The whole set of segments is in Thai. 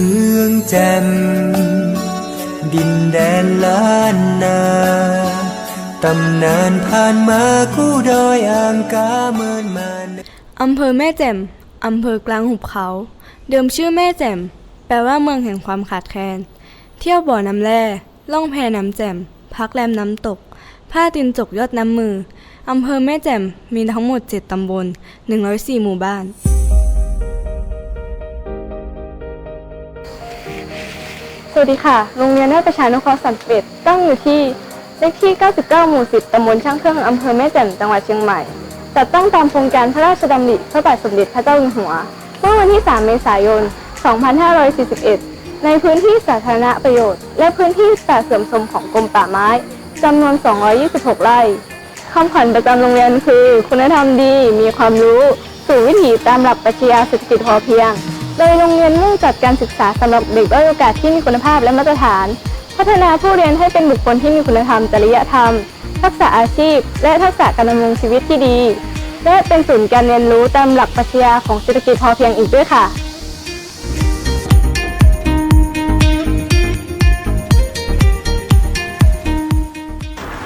มืองแจ่มดินแดนล้านนาตำนานผ่านมาคู่ดอยอ่างกาเมินมาอำเภอแม่แจ่มอำเภอกลางหุบเขา เดิมชื่อแม่แจ่มแปลว่าเมืองแห่งความขาดแคลน เที่ยวบ่อน้ำแร่ ล่องแพน้ำแจ่มพักแรมน้ำตก ผ้าตินจกยอดน้ำมืออำเภอแม่แจ่มมีทั้งหมด 7 ตำบล 104 หมู่บ้าน สวัสดีค่ะ โรงเรียนนาฏประชานุเคราะห์สันเป็ดตั้งอยู่ที่เลขที่ 99 หมู่ 10 ตำบลช่างเครื่องอำเภอแม่แจ่ม จังหวัดเชียงใหม่ จัดตั้งตามโครงการพระราชดำริพระบาทสมเด็จพระเจ้าอยู่หัว เมื่อวันที่ 3 เมษายน 2541 ในพื้นที่สาธารณประโยชน์ และพื้นที่ป่าเสื่อมโทรมของกรมป่าไม้จำนวน 226 ไร่คำขวัญประจำโรงเรียนคือ คุณธรรมดี มีความรู้ สู่วิถีตามหลักปรัชญาเศรษฐกิจพอเพียง โดยโรงเรียนมุ่งจัดการศึกษาสำหรับเด็กด้อยโอกาสที่มีคุณภาพและมาตรฐาน พัฒนาผู้เรียนให้เป็นบุคคลที่มีคุณธรรม จริยธรรม ทักษะอาชีพ และทักษะการดำรงชีวิตที่ดี และเป็นศูนย์การเรียนรู้ตามหลักปรัชญาของเศรษฐกิจพอเพียงอีกด้วยค่ะ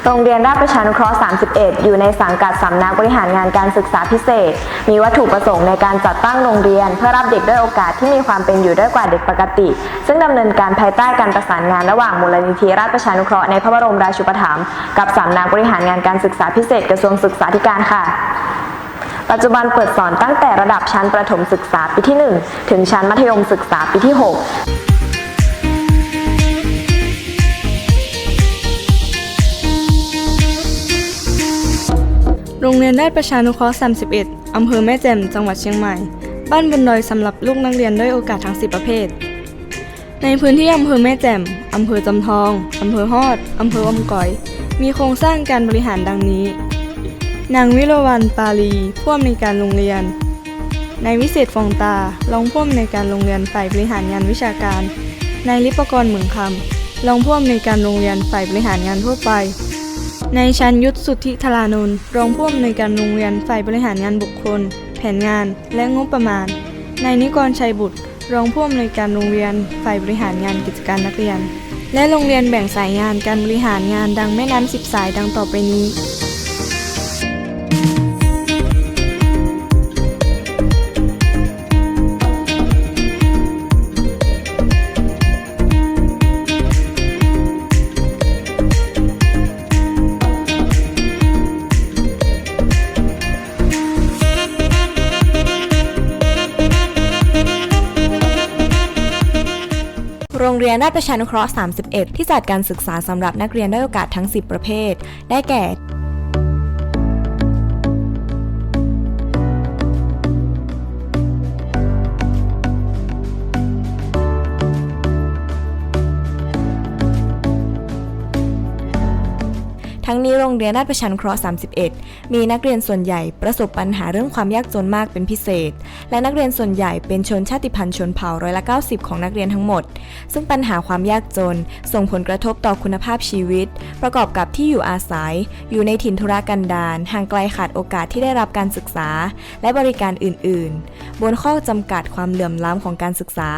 โรงเรียนราชประชานุเคราะห์ 31 อยู่ในสังกัดสำนักบริหารงานการศึกษาพิเศษ มีวัตถุประสงค์ในการจัดตั้งโรงเรียน เพื่อรับเด็กด้อยโอกาสที่มีความเป็นอยู่ด้อยกว่าเด็กปกติ ซึ่งดำเนินการภายใต้การประสานงานระหว่างมูลนิธิราชประชานุเคราะห์ในพระบรมราชูปถัมภ์กับสำนักบริหารงานการศึกษาพิเศษกระทรวงศึกษาธิการค่ะปัจจุบันเปิดสอนตั้งแต่ระดับชั้นประถมศึกษาปีที่ 1 ถึงชั้นมัธยมศึกษาปีที่ 6 โรงเรียนราชประชานุเคราะห์31 อำเภอแม่แจ่ม จังหวัดเชียงใหม่ บ้านบนดอยสำหรับลูกนักเรียนด้อยโอกาสทั้ง 10 ประเภท ในพื้นที่อำเภอแม่แจ่ม อำเภอจำทอง อำเภอฮอด อำเภออมก๋อย มีโครงสร้างการบริหารดังนี้ นางวิโรวรรณปาลีผู้อำนวยการโรงเรียน นายวิเศษฟองตา รองผู้อำนวยการโรงเรียนฝ่ายบริหารงานวิชาการ นายลิปกรเหมืองคำรองผู้อำนวยการโรงเรียนฝ่ายบริหารงานทั่วไป ในชั้นยุทธสุทธิธารานนท์รองผู้อำนวยการโรงเรียนฝ่ายบริหารงานบุคคล แผนงานและงบประมาณ นายนิกรชัยบุตร รองผู้อำนวยการโรงเรียนฝ่ายบริหารงานกิจการนักเรียน และโรงเรียนแบ่งสายงานการบริหารงานดังแม่น้ำสิบสายดังต่อไปนี้ เรียนราชประชานุเคราะห์ 31 ที่จัดการศึกษาสำหรับนักเรียนด้อยโอกาสทั้ง 10 ประเภท ได้แก่ ทั้งนี้โรงเรียนราชประชานุเคราะห์ 31 มีนักเรียนส่วนใหญ่ประสบปัญหาเรื่องความยากจนมากเป็นพิเศษ และนักเรียนส่วนใหญ่เป็นชนชาติพันธุ์ชนเผ่าร้อยละ 90 ของนักเรียนทั้งหมด ซึ่งปัญหาความยากจน ส่งผลกระทบต่อคุณภาพชีวิต ประกอบกับที่อยู่อาศัย อยู่ในถิ่นธุรกันดารห่างไกลขาดโอกาสที่ได้รับการศึกษา และบริการอื่น ๆ บนข้อจำกัดความเหลื่อมล้ำของการศึกษา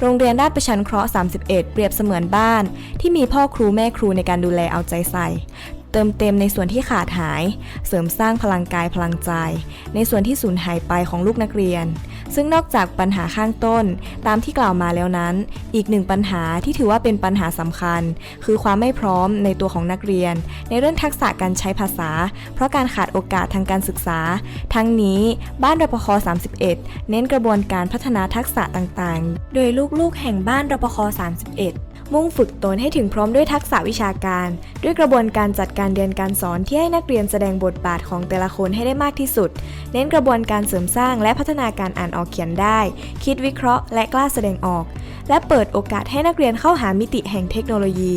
โรงเรียนราชประชานุเคราะห์ 31 เปรียบเสมือนบ้าน ที่มีพ่อครูแม่ครูในการดูแลเอาใจใส่ เติมเต็มในส่วนที่ขาดหาย เสริมสร้างพลังกายพลังใจ ในส่วนที่สูญหายไปของลูกนักเรียน ซึ่งนอกจากปัญหาข้างต้น ตามที่กล่าวมาแล้วนั้น อีกหนึ่งปัญหาที่ถือว่าเป็นปัญหาสำคัญ คือความไม่พร้อมในตัวของนักเรียน ในเรื่องทักษะการใช้ภาษา เพราะการขาดโอกาสทางการศึกษา ทั้งนี้บ้านรปภ31 เน้นกระบวนการพัฒนาทักษะต่างๆ โดยลูกๆแห่งบ้านรปภ31 มุ่งฝึกตนให้ถึงพร้อมด้วยทักษะวิชาการ ด้วยกระบวนการจัดการเรียนการสอนที่ให้นักเรียนแสดงบทบาทของแต่ละคนให้ได้มากที่สุด เน้นกระบวนการเสริมสร้างและพัฒนาการอ่านออกเขียนได้ คิดวิเคราะห์และกล้าแสดงออก และเปิดโอกาสให้นักเรียนเข้าหามิติแห่งเทคโนโลยี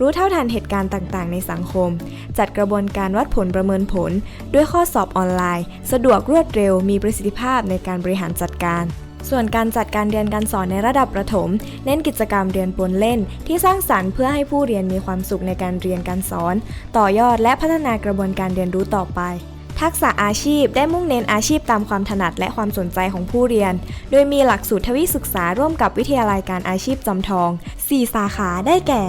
รู้เท่าทันเหตุการณ์ต่างๆ ในสังคม จัดกระบวนการวัดผลประเมินผล ด้วยข้อสอบออนไลน์ สะดวกรวดเร็ว มีประสิทธิภาพในการบริหารจัดการ ส่วนการจัดการเรียนการสอนในระดับประถม เน้นกิจกรรมเรียนปนเล่น ที่สร้างสรรค์เพื่อให้ผู้เรียนมีความสุขในการเรียนการสอน ต่อยอดและพัฒนากระบวนการเรียนรู้ต่อไป ทักษะอาชีพได้มุ่งเน้นอาชีพตามความถนัดและความสนใจของผู้เรียน โดยมีหลักสูตรทวิศึกษาร่วมกับวิทยาลัยการอาชีพจอมทอง 4 สาขาได้แก่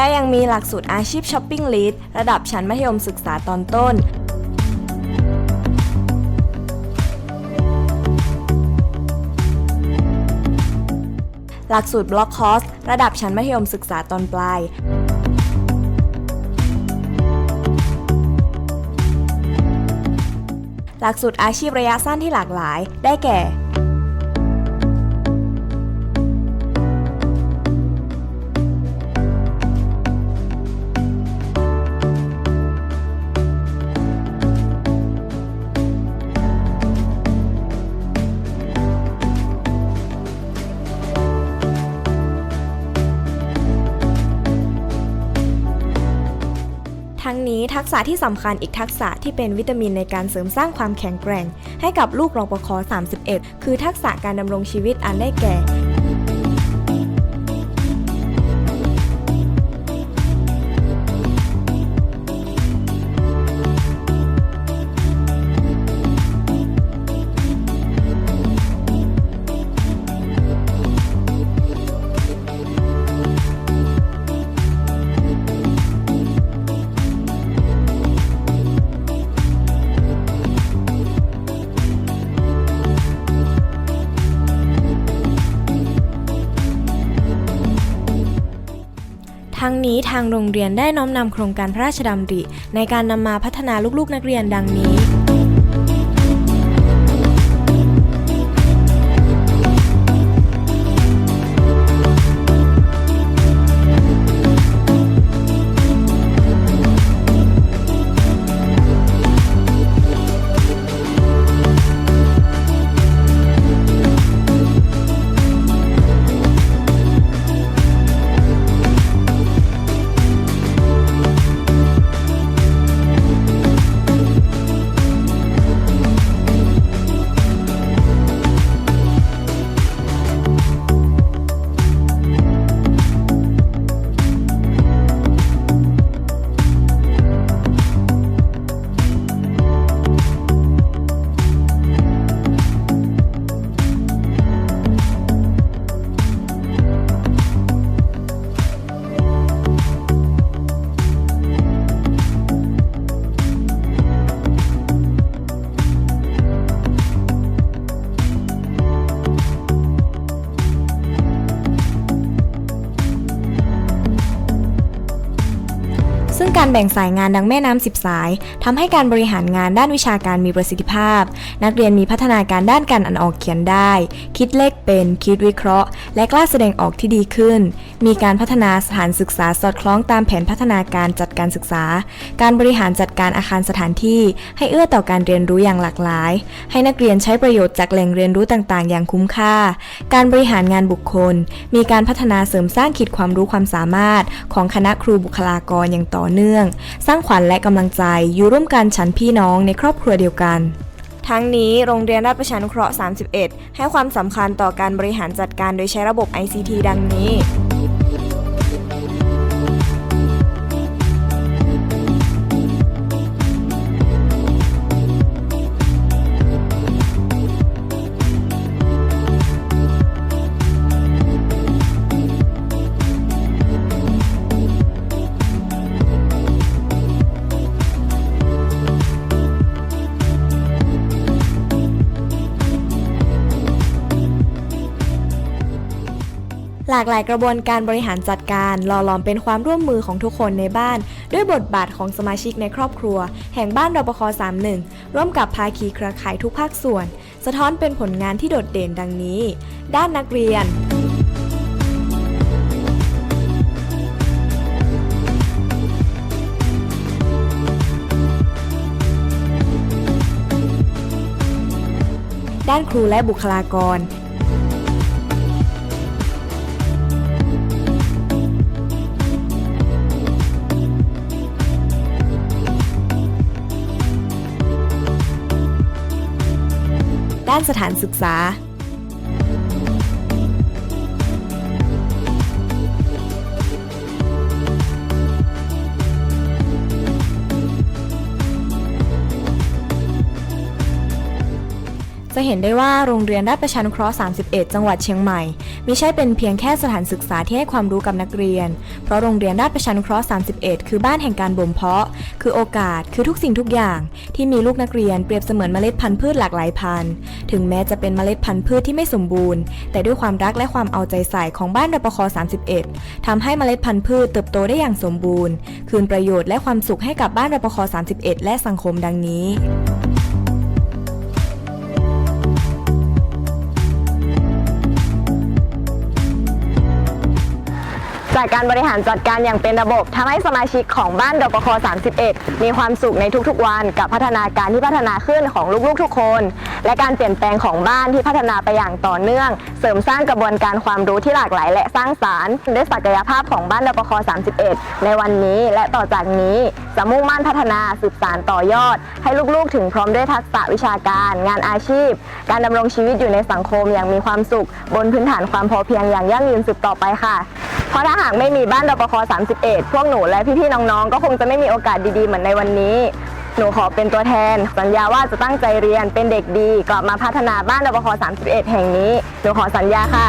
และยังมีหลักสูตรอาชีพช้อปปิ้งลีดระดับชั้นมัธยมศึกษาตอนต้นหลักสูตรบล็อกคอร์สระดับชั้นมัธยมศึกษาตอนปลาย หลักสูตรอาชีพระยะสั้นที่หลากหลาย ได้แก่ ทักษะที่สำคัญอีกทักษะที่เป็นวิตามินในการเสริมสร้างความแข็งแกร่ง ให้กับลูกรอปค31 คือทักษะการดำรงชีวิตอันได้แก่ ทั้งนี้ทางโรงเรียนได้น้อมนำโครงการพระราชดำริ ในการนำมาพัฒนาลูกๆนักเรียนดังนี้ ซึ่งการแบ่งสายงานดังแม่น้ำสิบสายทำให้การบริหารงานด้านวิชาการมีประสิทธิภาพ นักเรียนมีพัฒนาการด้านการอ่านออกเขียนได้ คิดเลขเป็น คิดวิเคราะห์ และกล้าแสดงออกที่ดีขึ้นมีการพัฒนาสถานศึกษาสอดคล้องตามแผนพัฒนาการจัดการศึกษา การบริหารจัดการอาคารสถานที่ ให้เอื้อต่อการเรียนรู้อย่างหลากหลาย ให้นักเรียนใช้ประโยชน์จากแหล่งเรียนรู้ต่างๆ อย่างคุ้มค่า การบริหารงานบุคคล มีการพัฒนาเสริมสร้างขีดความรู้ความสามารถ ของคณะครูบุคลากรอย่างต่อเนื่อง สร้างขวัญและกำลังใจอยู่ร่วมกันฉันพี่น้องในครอบครัวเดียวกันทั้งนี้โรงเรียนราชประชานุเคราะห์ 31 ให้ความสำคัญต่อการบริหารจัดการโดยใช้ระบบ ICT ดังนี้ หลากหลายกระบวนการบริหารจัดการหล่อหลอมเป็นความร่วมมือของทุกคนในบ้าน ด้วยบทบาทของสมาชิกในครอบครัว แห่งบ้านรปค31 ร่วมกับภาคีเครือข่ายทุกภาคส่วน สะท้อนเป็นผลงานที่โดดเด่นดังนี้ ด้านนักเรียนด้านครูและบุคลากร ด้านสถานศึกษา จะเห็นได้ว่าโรงเรียนราชประชานุเคราะห์ 31 จังหวัดเชียงใหม่ไม่ใช่เป็นเพียงแค่สถานศึกษาที่ให้ความรู้กับนักเรียน เพราะโรงเรียนราชประชานุเคราะห์ 31 คือบ้านแห่งการบ่มเพาะ คือโอกาส คือทุกสิ่งทุกอย่าง ที่มีลูกนักเรียนเปรียบเสมือนเมล็ดพันธุ์พืชหลากหลายพันธุ์ ถึงแม้จะเป็นเมล็ดพันธุ์พืชที่ไม่สมบูรณ์ แต่ด้วยความรักและความเอาใจใส่ของบ้านรปภ31ทำให้เมล็ดพันธุ์พืชเติบโตได้อย่างสมบูรณ์ คืนประโยชน์และความสุขให้กับบ้านรปภ31 และสังคมดังนี้ กการบริหารจัดการอย่างเป็นระบบทำให้สมาชิกของบ้านรปค31 มีความสุขในทุกๆวันกับพัฒนาการที่พัฒนาขึ้นของลูกๆทุกคน และการเปลี่ยนแปลงของบ้านที่พัฒนาไปอย่างต่อเนื่อง เสริมสร้างกระบวนการความรู้ที่หลากหลายและสร้างสารรค์ด้วยศักยภาพของบ้านรปค31 ในวันนี้และต่อจากนี้จะมุ่งมั่นพัฒนาสืบสานต่อยอด ให้ลูกๆ ถึงพร้อมด้วยทักษะวิชาการ งานอาชีพ การดำรงชีวิตอยู่ในสังคมอย่างมีความสุข บนพื้นฐานความพอเพียงอย่างยั่งยืนสืบต่อไปค่ะเพราะถ้าหากไม่มีบ้านรปภ31 พวกหนูและพี่ๆน้องๆ ก็คงจะไม่มีโอกาสดีๆ เหมือนในวันนี้ หนูขอเป็นตัวแทน สัญญาว่าจะตั้งใจเรียนเป็นเด็กดีกลับมาพัฒนาบ้านรปภ31 แห่งนี้ หนูขอสัญญาค่ะ